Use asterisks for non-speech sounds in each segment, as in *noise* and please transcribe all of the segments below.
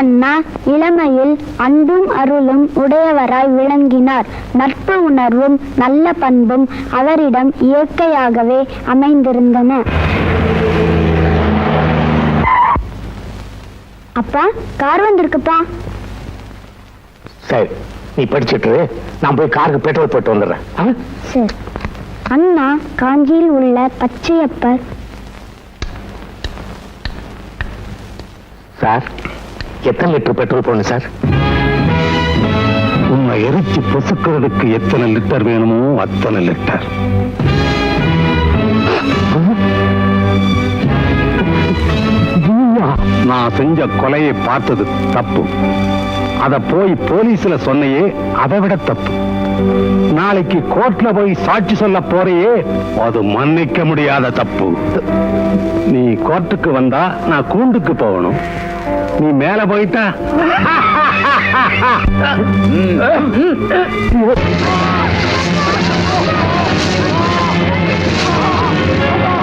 அண்ணா இளமையில் அன்பும் அருளும் உடையவராய் விளங்கினார். நட்பு உணர்வும் நல்ல பண்பும் அவரிடம் இயற்கையாகவே அமைந்திருந்தன. அப்பா கார் வந்திருக்குப்பா. சரி நீ படிச்சுட்டு நான் போய் காருக்கு பெட்ரோல் போட்டு வந்துடுறேன்? சரி. அண்ணா காஞ்சியில் உள்ள பச்சையப்பர். சார் எத்தனை லிட்டர் பெட்ரோல் போடணும் சார்? உன்னை எரிச்சு பொசுக்கிறதுக்கு எத்தனை லிட்டர் வேணுமோ அத்தனை லிட்டர். நான் செஞ்ச கொலையை பார்த்தது தப்பு. அத போய் போலீஸ்ல சொன்னையே அதை விட தப்பு. நாளைக்கு கோர்ட்ல போய் சாட்சி சொல்ல போறையே அது மன்னிக்க முடியாத தப்பு. நீ கோர்ட்டுக்கு வந்தா நான் கூண்டுக்கு போகணும். நீ மேல போயிட்டா அந்த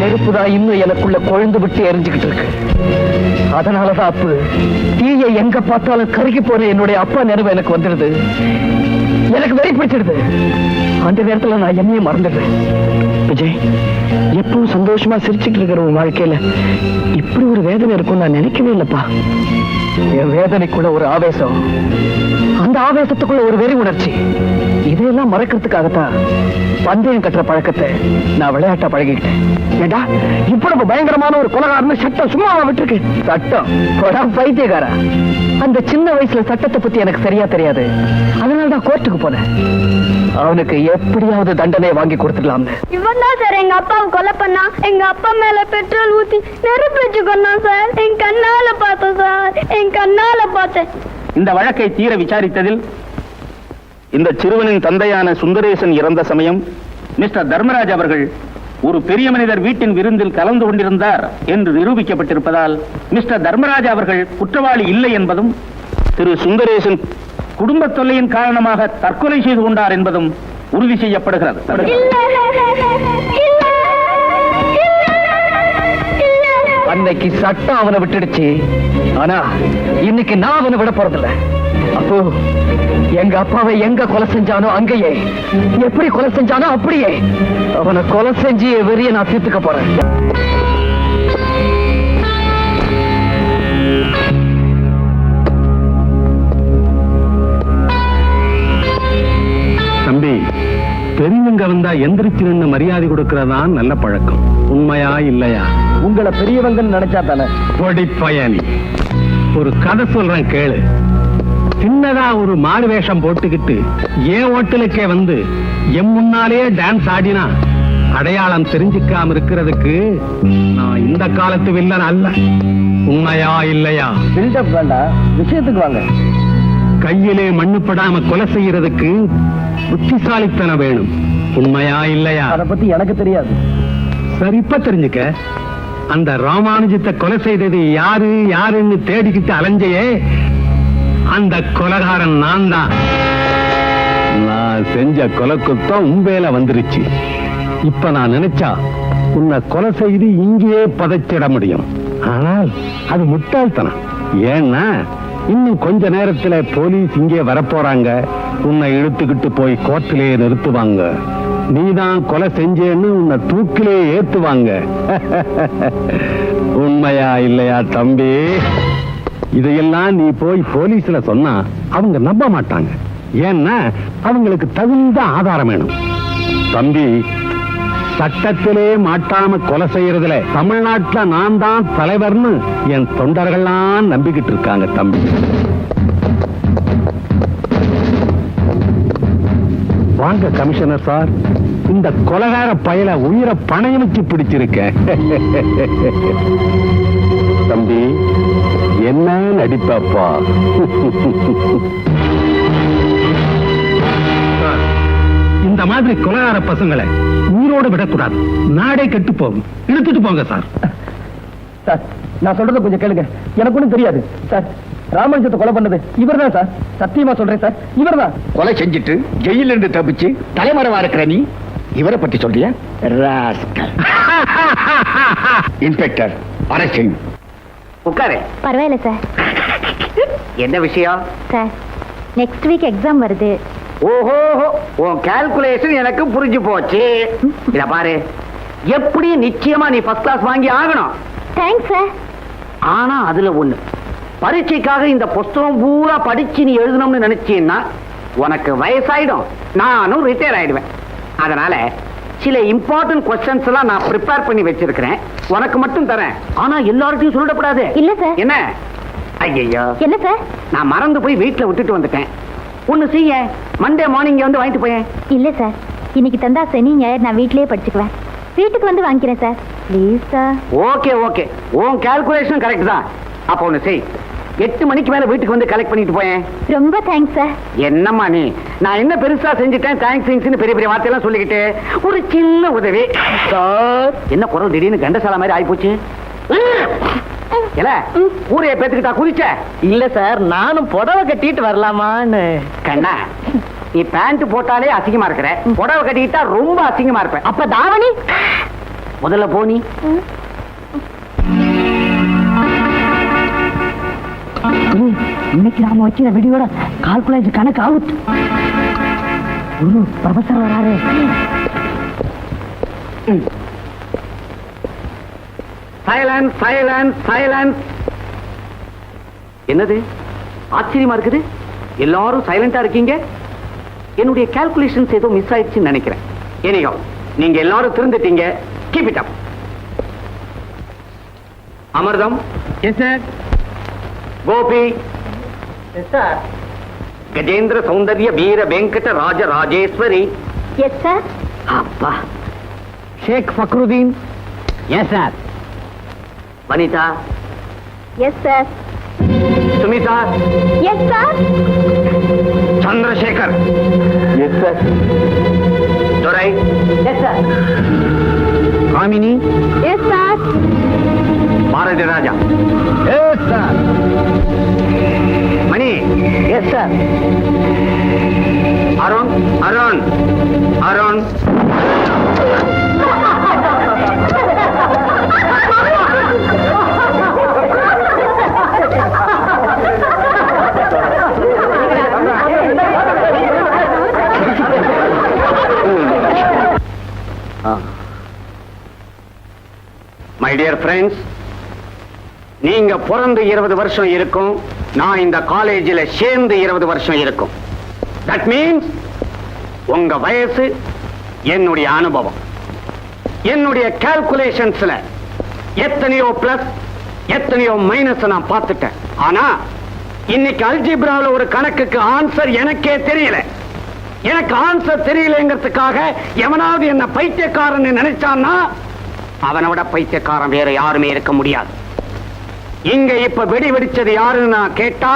நெருப்புதான் இன்னும் எனக்குள்ள கொழுந்து விட்டு எரிஞ்சுக்கிட்டு இருக்கு. அதனாலதான் அப்பு தீயை எங்க பார்த்தாலும் கருகி போன என்னுடைய அப்பா நினைவு எனக்கு வந்துடுது. எனக்கு வெறி பிடிச்சிடுது. அந்த நேரத்துல நான் என்னையே மறந்துடுறேன். விஜய் எப்பவும் சந்தோஷமா சிரிச்சுட்டு இருக்கிற உன் வாழ்க்கையில இப்படி ஒரு வேதனை இருக்கும் நான் நினைக்கவே இல்லப்பா. என் வேதனைக்குள்ள ஒரு ஆவேசம். அந்த ஆவேசத்துக்குள்ள ஒரு வெறி உணர்ச்சி. இதையெல்லாம் மறக்கிறதுக்காகத்தான் பந்தயம் கட்டுற பழக்கத்தை நான் விளையாட்டா பழகிக்கிட்டேன். ஏண்டா இவ்வளவு பயங்கரமான ஒரு கொலகாரன்னு சட்டம் சும்மா விட்டுருக்கு. சட்டம். கொடா அந்த சின்ன வயசுல சட்டத்தை பத்தி எனக்கு சரியா தெரியாது. அதனால தான் கோர்ட்டுக்கு போனேன். அவனுக்கு எப்படியாவது தண்டனை வாங்கி கொடுத்துடலாம்னு. இவன் தான் சார் எங்க அப்பாவை கொலை பண்ணா. எங்க அப்பா மேல பெட்ரோல் ஊத்தி நெருப்பு வச்சு கொண்டான் சார். என் கண்ணால பார்த்தேன் சார். என் கண்ணால பார்த்தேன். இந்த வழக்கை தீர விசாரித்ததில் இந்த சிறுவனின் தந்தையான சுந்தரேசன் இறந்த சமயம் மிஸ்டர் தர்மராஜ் அவர்கள் ஒரு பெரிய மனிதர் வீட்டின் விருந்தில் கலந்து கொண்டிருந்தார் என்று நிரூபிக்கப்பட்டிருப்பதால் மிஸ்டர் தர்மராஜ் அவர்கள் குற்றவாளி இல்லை என்பதும் திரு சுந்தரேசன் குடும்ப தொல்லையின் காரணமாக தற்கொலை செய்து கொண்டார் என்பதும் உறுதி செய்யப்படுகிறது. அன்னைக்கு சட்டம் அவனை விட்டுடுச்சு. ஆனா இன்னைக்கு நான் அவனை விட போறதில்ல. அப்போ எங்க அப்பாவை எங்க கொலை செஞ்சானோ அங்கேயே. எப்படி கொலை செஞ்சானோ அப்படியே. அவனை கொலை செஞ்சு வெறிய நான் தீர்த்துக்க போறேன். பெரியவங்க வந்தா எந்திரிச்சு நின்னு மரியாதை கொடுக்கறதான் நல்ல பழக்கம். உண்மையா இல்லையா? உங்களை பெரியவங்கன்னு நினைச்சா தானே? பொடி பயணி ஒரு கதை சொல்றேன் கேளு. சின்னதா ஒரு மாறு வேஷம் போட்டுக்கிட்டு ஏன் ஹோட்டலுக்கே வந்து என் முன்னாலேயே டான்ஸ் ஆடினா அடையாளம் தெரிஞ்சுக்காம இருக்கிறதுக்கு நான் இந்த காலத்து வில்லன் அல்ல. உண்மையா இல்லையா? பில்டப் வேண்டாம். விஷயத்துக்கு வாங்க. கையிலே மண்ணுப்படாம கொலை செய்யறதுக்கு புத்திசாலித்தனம் வேணும். உண்மையா இல்லையா? அதை பத்தி எனக்கு தெரியாது. சரி இப்ப தெரிஞ்சுக்க. அந்த ராமானுஜத்தை கொலை செய்தது யாரு யாருன்னு தேடிக்கிட்டு அலைஞ்சையே அந்த கொலகாரன் நான் தான். நான் செஞ்ச கொலை குத்தம் உண்மையில வந்துருச்சு. இப்ப நான் நினைச்சா உன்னை கொலை செய்து இங்கேயே பதைச்சிட முடியும். ஆனால் அது முட்டாள்தனம். ஏன்னா இன்னும் கொஞ்ச நேரத்துல போலீஸ் இங்கே வரப்போறாங்க. உன்னை இழுத்துக்கிட்டு போய் கோர்ட்டிலே நிறுத்துவாங்க. நீதான் கொலை செஞ்சேன்னு உன்னை தூக்கிலே ஏத்துவாங்க. *laughs* உண்மையா இல்லையா தம்பி? இதையெல்லாம் நீ போய் போலீஸ்ல சொன்னா அவங்க நம்ப மாட்டாங்க. ஏன்னா அவங்களுக்கு தகுந்த ஆதாரம் வேணும். தம்பி சட்டத்திலே மாட்டாம கொலை செய்யறதுல தமிழ்நாட்டுல நான் தான் தலைவர்னு என் தொண்டர்கள்லாம் நம்பிக்கிட்டு இருக்காங்க தம்பி. வாங்க கமிஷனர் சார். இந்த கொலகார பயல உயிரை பணையம் வச்சு பிடிச்சிருக்கேன். *laughs* தம்பி என்ன நடிப்பாப்பா? *laughs* இந்த மாதிரி கொலகார பசங்களை உயிரோட விடக்கூடாது. நாடே கெட்டு போகும். இழுத்துட்டு போங்க சார். சார் நான் சொல்றத கொஞ்சம் கேளுங்க. எனக்கு ஒண்ணும் தெரியாது. சார் ராமானுஜத்தை கொலை பண்ணது இவர்தான் சார். சத்தியமா சொல்றேன் சார். இவர்தான். கொலை செஞ்சுட்டு ஜெயில இருந்து தப்பிச்சு தலைமறைவா இருக்கிற நீ? இவரை பத்தி சொல்றியா. இன்ஸ்பெக்டர் அரெஸ்ட் செய்யும் உட்காரு. பரவாயில்ல சார். என்ன விஷயம்? சார் நெக்ஸ்ட் வீக் எக்ஸாம் வருது. ஓஹோ உன் கால்குலேஷன் எனக்கு புரிஞ்சு போச்சு. இத பாரு. எப்படி நிச்சயமா நீ ஃபர்ஸ்ட் கிளாஸ் வாங்கி ஆகணும்? தேங்க்ஸ் சார் ஆனா அதுல ஒண்ணு. பரீட்சைக்காக இந்த புஸ்தகம் பூரா படிச்சு நீ எழுதணும்னு நினைச்சீன்னா உனக்கு வயசாயிடும். நானும் ரிட்டையர் ஆயிடுவேன். அதனால சில இம்பார்ட்டன்ட் கொஸ்டின்ஸ் எல்லாம் நான் ப்ரிப்பேர் பண்ணி வச்சிருக்கிறேன். உனக்கு மட்டும் தரேன். ஆனா எல்லார்ட்டையும் சொல்லிடக்கூடாது. இல்ல சார் என்ன? ஐயோ என்ன சார் நான் மறந்து போய் வீட்டுல விட்டுட்டு வந்துட்டேன். ஒண்ணு செய்ய மண்டே மார்னிங் வந்து வாங்கிட்டு போயேன். இல்ல சார் இன்னைக்கு தந்தா சனி ஞாயிறு நான் வீட்லயே படிச்சுக்குவேன். வீட்டுக்கு வந்து வாங்கிக்கிறேன் sir please sir okay okay உன் கால்குலேஷன் கரெக்ட் தான். அப்ப ஒண்ணு செய். எட்டு மணிக்கு மேல வீட்டுக்கு வந்து கலெக்ட் பண்ணிட்டு போயேன். ரொம்ப தேங்க்ஸ் சார் என்னம்மா நீ? நான் என்ன பெருசா செஞ்சுட்டேன்? தேங்க்ஸ் தேங்க்ஸ்னு பெரிய பெரிய வார்த்தையெல்லாம் சொல்லிக்கிட்டு ஒரு சின்ன உதவி. சார் என்ன குரல் திடீர்னு கண்டசாலா மாதிரி ஆயிப்போச்சு? இல்ல ஊரைய பேத்துக்கிட்டா குதிச்ச? இல்ல சார் நானும் புடவை கட்டிட்டு வரலாமான்னு. கண்ணா நீ பேண்ட் போட்டாலே அசிங்கமா இருக்கிற. புடவை கட்டிக்கிட்டா ரொம்ப அசிங்கமா இருப்ப. அப்ப தாவணி? முதல்ல போனி இன்னைக்கு நாம வீடியோட கால்குலேஷன் கணக்கு அவுட் குரு ப்ரொஃபசர் வராரு. சைலன்ஸ் சைலன்ஸ் சைலன்ஸ் என்னது? ஆச்சரியமா இருக்குது? எல்லாரும் சைலண்டா இருக்கீங்க? என்னுடைய கால்குலேஷன்ஸ் ஏதோ மிஸ் ஆயிடுச்சுன்னு நினைக்கிறேன். ஏனையோ நீங்க எல்லாரும் திருந்துட்டீங்க. Keep it up Amirtham? Yes sir Gopi? Yes sir Gajendra Soundarya Veera Venkata Raja Rajeshwari? Yes sir அப்பா. Sheikh Fakruddin? Yes sir Vanitha yes sir Sumitha yes sir Chandrasekar yes sir Durai yes sir Kamini yes sir Bharathi Raja yes sir Mani yes sir Arun Arun Arun my dear friends நீங்க பிறந்து இருபது வருஷம் இருக்கும் நான் இந்த காலேஜில் சேர்ந்து இருபது வருஷம் இருக்கும். தட் மீன்ஸ் உங்க வயசு என்னுடைய அனுபவம். என்னுடைய கால்குலேஷன்ஸ்ல எத்தனையோ பிளஸ் எத்தனையோ மைனஸ் நான் பார்த்துட்டேன். ஆனா இன்னைக்கு அல்ஜிப்ரால ஒரு கணக்குக்கு ஆன்சர் எனக்கே தெரியல. எனக்கு ஆன்சர் தெரியலங்கிறதுக்காக எவனாவது என்ன பைத்தியக்காரன் நினைச்சான்னா அவனை விட பைத்தியக்காரன் வேற யாருமே இருக்க முடியாது. இங்க இப்ப வெடி வெடிச்சது யாருன்னு நான் கேட்டா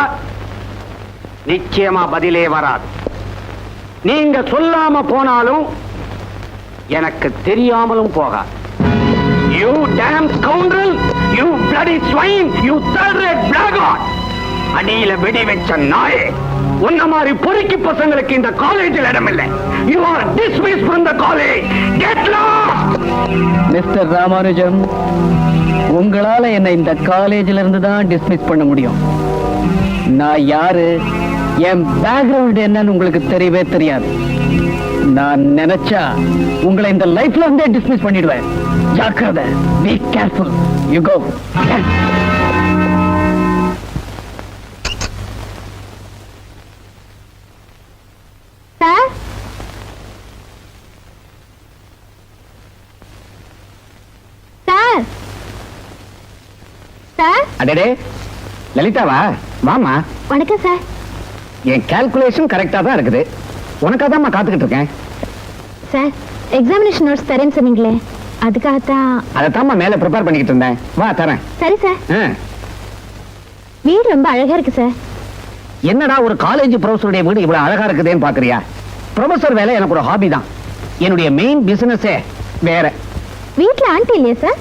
நிச்சயமா பதிலே வராது. நீங்க சொல்லாம போனாலும் எனக்கு தெரியாமலும் போகாது. You damn scoundrel you bloody swine you third rate block அடியில வெடி வச்ச நாயே. உன்ன மாதிரி பொறுக்கி பசங்களுக்கு இந்த காலேஜில் இடமில்லை. You are dismiss from the college get mister Ramanujam உங்களால என்ன இந்த காலேஜில இருந்து தான் டிஸ்மிஸ் பண்ண முடியும். நான் யாரு? என் பேக்ரவுண்ட் என்னன்னு உங்களுக்கு தெரியவே தெரியாது. நான் நினைச்சா உங்களை இந்த லைஃப்ல இருந்தே டிஸ்மிஸ் பண்ணிடுவேன். ஜாக்கிரதை பி கேர்ஃபுல் யூ கோ அடடே லலிதாவா? வாமா வணக்கம் சார். என் கால்குலேஷன் கரெக்டா தான் இருக்குது. உனக்காக தான் காத்துக்கிட்டு இருக்கேன். சார் எக்ஸாமினேஷன் நோட்ஸ் தரேன்னு சொன்னீங்களே. அதுக்காகத்தான். அதைத்தாம்மா மேல ப்ரிப்பேர் பண்ணிக்கிட்டு இருந்தேன். வா தரேன். சரி சார். வீடு ரொம்ப அழகா இருக்கு சார். என்னடா ஒரு காலேஜ் ப்ரொஃபஸருடைய வீடு இவ்வளவு அழகா இருக்குதேன்னு பாக்குறியா? ப்ரொஃபசர் வேலை எனக்கு ஒரு ஹாபி தான். என்னுடைய மெயின் பிசினஸே வேற. வீட்ல ஆண்டி இல்லையா சார்?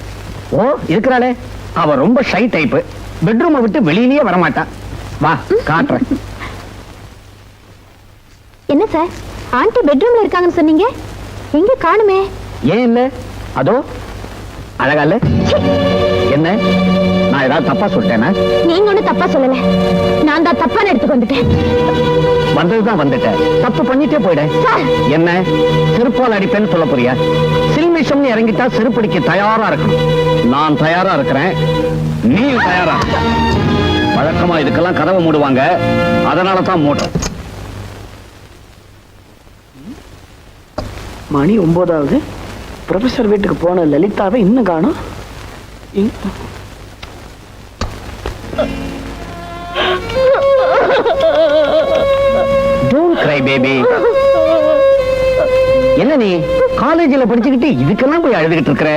ஓ இருக்கிறாளே. அவ ரொம்ப ஷை டைப் பெட்ரூமை விட்டு வெளியிலேயே வரமாட்டா. வா காட்டுறேன். என்ன சார் ஆண்டி பெட்ரூம்ல இருக்காங்கன்னு சொன்னீங்க. எங்க காணுமே? ஏன் இல்ல? அதோ அழகா இல்ல? என்ன? நான் ஏதாவது தப்பா சொல்லிட்டேனா? நீங்க ஒண்ணும் தப்பா சொல்லல. நான் தான் தப்பான எடுத்துக்கு வந்துட்டேன். வந்ததுதான் வந்துட்டேன். தப்பு பண்ணிட்டே போயிட. என்ன? செருப்பால் அடிப்பேன்னு சொல்ல போறியா? சில்மிஷம்னு இறங்கிட்டா செருப்படிக்க தயாரா இருக்கணும். நான் தயாரா இருக்கிறேன். நீ தயாரா. வழக்கமா இதுக்கெல்லாம் கதவை மூடுவாங்க. அதனால தான் மணி ஒன்பதாவது ப்ரொஃபசர் வீட்டுக்கு போன லலிதாவை இன்னும் காணும். டோன்ட் கிரை பேபி என்ன நீ? காலேஜ்ல படிச்சுக்கிட்டு இதுக்கெல்லாம் போய் அழுதுகிட்டு இருக்கிற?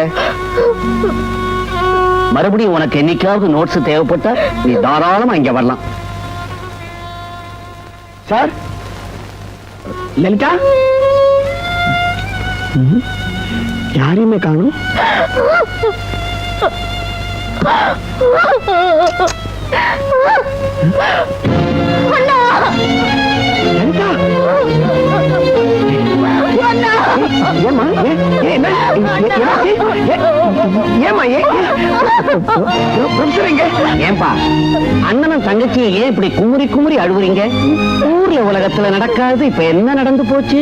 மறுபடியும் உனக்கு என்னைக்காவது நோட்ஸ் தேவைப்பட்டா நீ தாராளமா இங்க வரலாம். சார் லலிதா? யாரையுமே காணும்? அண்ணா! ஏமா ஏ- என்ன? ஏன்பா அண்ணனும் தங்கச்சியை ஏன் இப்படி குமுறி குமுறி அழுவுறீங்க? ஊர்ல உலகத்துல நடக்காது இப்ப என்ன நடந்து போச்சு?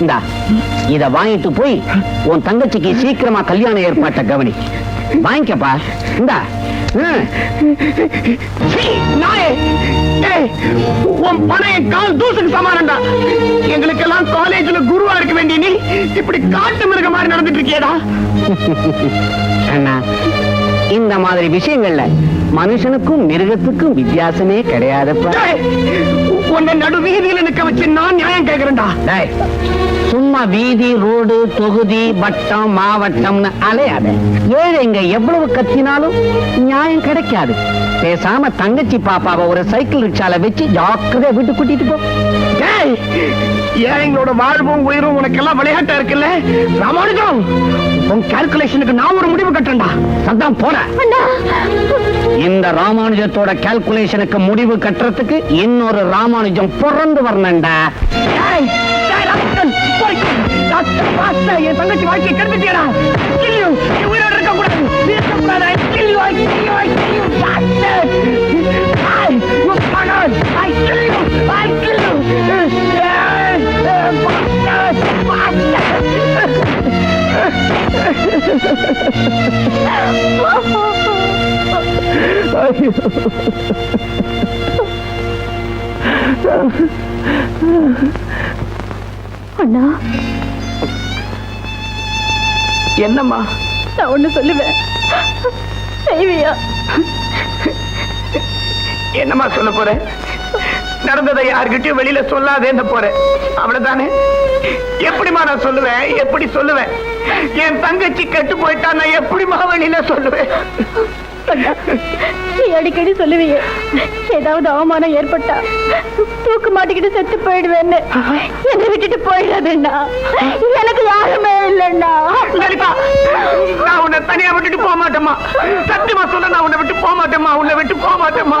இந்தா இத வாங்கிட்டு போய் உன் தங்கச்சிக்கு சீக்கிரமா கல்யாண ஏற்பாட்டை கவனி. வாங்கிக்கப்பா இந்தா. ம். நாயே. உன் பணைய கால் தூசுக்கு சமானம்டா. எங்களுக்கெல்லாம் காலேஜ்ல குருவா இருக்க வேண்டிய நீ இப்படி காட்டு மிருக மாதிரி நடந்துட்டு இருக்கியடா. அண்ணா இந்த மாதிரி விஷயங்கள்ல மனுஷனுக்கும் மிருகத்துக்கும் வித்தியாசமே கிடையாதுப்பா. உன்னை நடு வீதியில நிக்க வச்சு நான் நியாயம் கேக்குறேன்டா சும்மா வீதி ரோடு தொகுதி வட்டம் மாவட்டம்னு அலையாத. ஏழைங்க எவ்வளவு கத்தினாலும் நியாயம் கிடைக்காது? பேசாம தங்கச்சி பாப்பாவை ஒரு சைக்கிள் ரிக்ஷால வச்சு ஜாக்கிரதையா வீட்டு கூட்டிட்டு போ. ஏய், ஏழைங்களோட வாழ்வும் உயிரும் உனக்கெல்லாம் விளையாட்டா இருக்குல்ல? ராமானுஜம் உன் கால்குலேஷனுக்கு நான் ஒரு முடிவு கட்டுறேன்டா. சத்தம் போட இந்த ராமானுஜத்தோட கால்குலேஷனுக்கு முடிவு கட்டுறதுக்கு இன்னொரு ராமானுஜம் பிறந்து வரணும்டா. என் தங்கச்சி வாழ்க்கையை. நீ உயிரோட இருக்கக்கூடாது. நீ இருக்கக்கூடாது. I kill you, I kill you, I kill you, அண்ணா. என்னம்மா? நான் ஒண்ணு சொல்லுவேன். செய்வியா? என்னம்மா சொல்ல போற? நடந்ததை யார்கிட்டயும் வெளியில சொல்லாதேன்னு போறேன் அவ்வளவுதானே? எப்படிம்மா நான் சொல்லுவேன்? எப்படி சொல்லுவேன்? என் தங்கச்சி கெட்டு போயிட்டா நான் எப்படிம்மா வெளியில சொல்லுவேன்? நீ அடிக்கடி சொல்லுவீங்க ஏதாவது அவமானம் ஏற்பட்டா தூக்கு மாட்டிக்கிட்டு செத்து போயிடுவேன்னு. என்னை விட்டுட்டு போயிடாதுண்ணா. எனக்கு யாருமே இல்லைண்ணா. லலிதா நான் உன்னை தனியா விட்டுட்டு போக மாட்டேம்மா. சத்தியமா சொல்ல நான் உன்னை விட்டு போக மாட்டேம்மா. உன்னை விட்டு போக மாட்டேம்மா.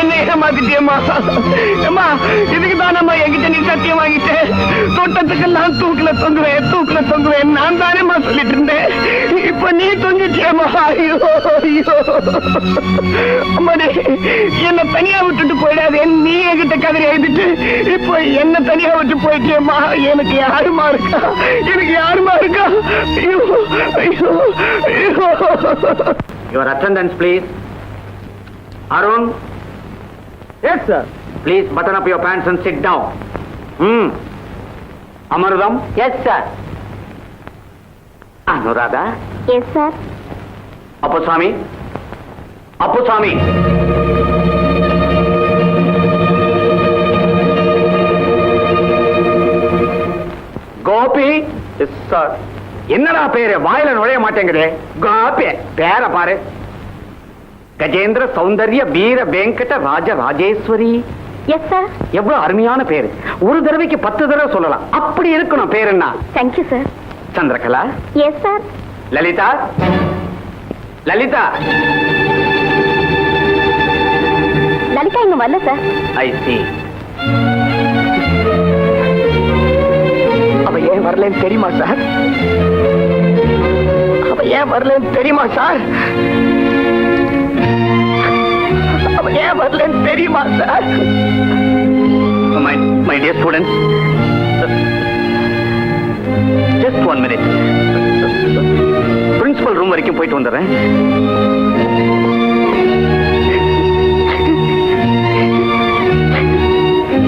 என்ன ஏமாத்திட்டியம்மா அம்மா இதுக்கு தானம்மா என்கிட்ட நீ சத்தியம் வாங்கிட்டு. தோட்டத்துக்கெல்லாம் தூக்குல தொங்குவேன் தூக்குல தொங்குவேன். நான் தானேம்மா சொல்லிட்டு இருந்தேன். இப்ப நீ தொங்கிட்டியம்மா. ஐயோ ஐயோ. அம்மாடி என்ன தனியா விட்டுட்டு போயிடாதே. நீ என்கிட்ட கதறி எழுதிட்டு இப்போ என்ன தனியா விட்டு போயிட்டியம்மா. எனக்கு யாருமா இருக்கா? எனக்கு யாருமா இருக்கா? ஐயோ ஐயோ ஐயோ. Your attendance please Arun yes sir please button up your pants and sit down hmm Amirtham yes sir Anuradha yes sir Appasamy Appusamy Gopi sir என்னடா பேரு? வாயில நுழைய மாட்டேங்குது. கோபி பேர பாரு. கஜேந்திர சௌந்தர்ய வீர வெங்கட ராஜ ராஜேஸ்வரி எஸ் சார் எவ்வளவு அருமையான பேரு. ஒரு தடவைக்கு பத்து தடவை சொல்லலாம். அப்படி இருக்கணும் பேர் என்ன? Thank you sir Chandrakala? Yes sir Lalitha? Lalitha? Lalitha இங்க வரல சார் ஐ சி அவ ஏன் வரலன்னு தெரியுமா சார் அவ ஏன் வரலன்னு தெரியுமா சார் ஏன் வரலன்னு தெரியுமா sir? My dear students just one minute principal room வரைக்கும் போயிட்டு வந்துடுறேன்.